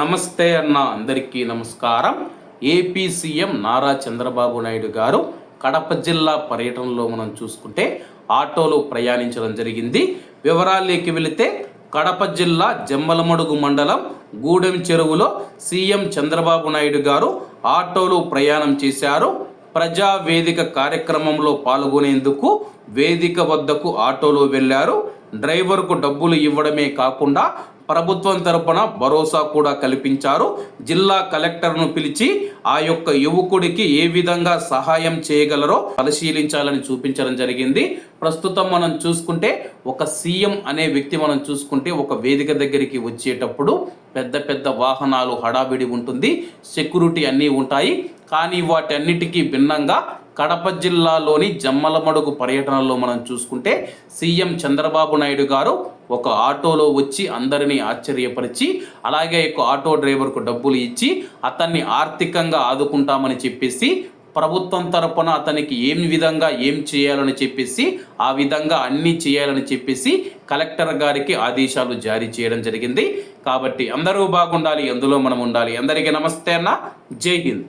నమస్తే అన్న అందరికీ నమస్కారం. ఏపీ సీఎం నారా చంద్రబాబు నాయుడు గారు కడప జిల్లా పర్యటనలో మనం చూసుకుంటే ఆటోలో ప్రయాణించడం జరిగింది. వివరాల్లోకి వెళితే కడప జిల్లా జమ్మలమడుగు మండలం గూడెం చెరువులో సీఎం చంద్రబాబు నాయుడు గారు ఆటోలో ప్రయాణం చేశారు. ప్రజా వేదిక కార్యక్రమంలో పాల్గొనేందుకు వేదిక వద్దకు ఆటోలో వెళ్ళారు. డ్రైవర్కు డబ్బులు ఇవ్వడమే కాకుండా ప్రభుత్వం తరపున భరోసా కూడా కల్పించారు. జిల్లా కలెక్టర్ను పిలిచి ఆ యొక్క యువకుడికి ఏ విధంగా సహాయం చేయగలరో పరిశీలించాలని చూపించడం జరిగింది. ప్రస్తుతం మనం చూసుకుంటే ఒక సీఎం అనే వ్యక్తి మనం చూసుకుంటే ఒక వేదిక దగ్గరికి వచ్చేటప్పుడు పెద్ద పెద్ద వాహనాలు హడావిడి ఉంటుంది. సెక్యూరిటీ అన్నీ ఉంటాయి. కానీ వాటన్నిటికీ భిన్నంగా కడప జిల్లాలోని జమ్మలమడుగు పర్యటనలో మనం చూసుకుంటే సీఎం చంద్రబాబు నాయుడు గారు ఒక ఆటోలో వచ్చి అందరినీ ఆశ్చర్యపరిచి అలాగే ఒక ఆటో డ్రైవర్కు డబ్బులు ఇచ్చి అతన్ని ఆర్థికంగా ఆదుకుంటామని చెప్పేసి ప్రభుత్వం తరపున అతనికి ఏం విధంగా ఏం చేయాలని చెప్పేసి ఆ విధంగా అన్నీ చేయాలని చెప్పేసి కలెక్టర్ గారికి ఆదేశాలు జారీ చేయడం జరిగింది. కాబట్టి అందరూ బాగుండాలి అందులో మనం ఉండాలి. అందరికీ నమస్తే అన్న. జై హింద్.